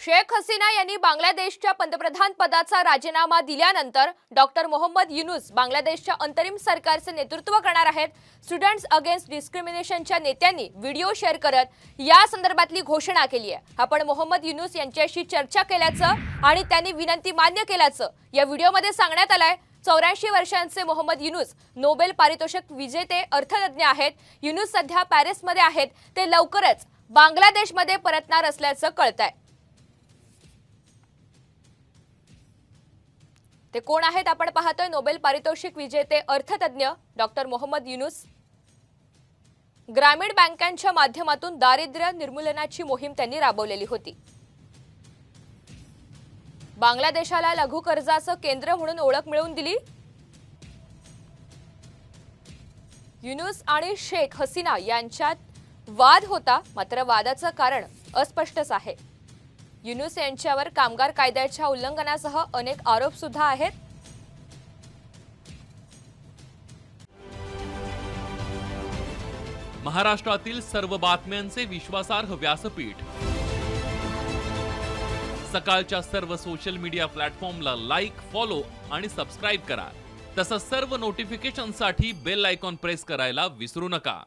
शेख हसीना यांनी बांगलादेशच्या पंतप्रधान पदाचा राजीनामा दिल्यानंतर डॉक्टर मोहम्मद युनुस बांगलादेशच्या अंतरिम सरकारचे नेतृत्व करणार आहेत. स्टुडंट्स अगेन्स्ट डिस्क्रिमिनेशनच्या नेत्यांनी व्हिडिओ शेअर करत या संदर्भातली घोषणा केली आहे. आपण मोहम्मद युनुस यांच्याशी चर्चा केल्याचं आणि त्यांनी विनंती मान्य केल्याचं या व्हिडिओमध्ये सांगण्यात आलंय. चौऱ्याऐंशी वर्षांचे मोहम्मद युनुस नोबेल पारितोषिक विजेते अर्थतज्ञ आहेत. युनुस सध्या पॅरिसमध्ये आहेत. ते लवकरच बांगलादेशमध्ये परतणार असल्याचं कळत आहे ते कोण आहेत आपण पाहतोय. नोबेल पारितोषिक विजेते अर्थतज्ञ डॉक्टर मोहम्मद युनुस. ग्रामीण बँकांच्या माध्यमातून दारिद्र्य निर्मूलनाची मोहीम त्यांनी राबवलेली होती. बांगलादेशाला लघु कर्जाचं केंद्र म्हणून ओळख मिळवून दिली. युनुस आणि शेख हसीना यांच्यात वाद होता मात्र वादाचं कारण अस्पष्टच आहे. युनुस यांच्यावर कामगार कायद्याच्या उल्लंघनासह अनेक आरोप सुद्धा आहेत. महाराष्ट्रातील सर्व बातम्यांचे विश्वासार्ह व्यासपीठ. सकाळच्या सर्व सोशल मीडिया प्लॅटफॉर्मला लाईक फॉलो आणि सबस्क्राईब करा. तसंच सर्व नोटिफिकेशनसाठी बेल आयकॉन प्रेस करायला विसरू नका.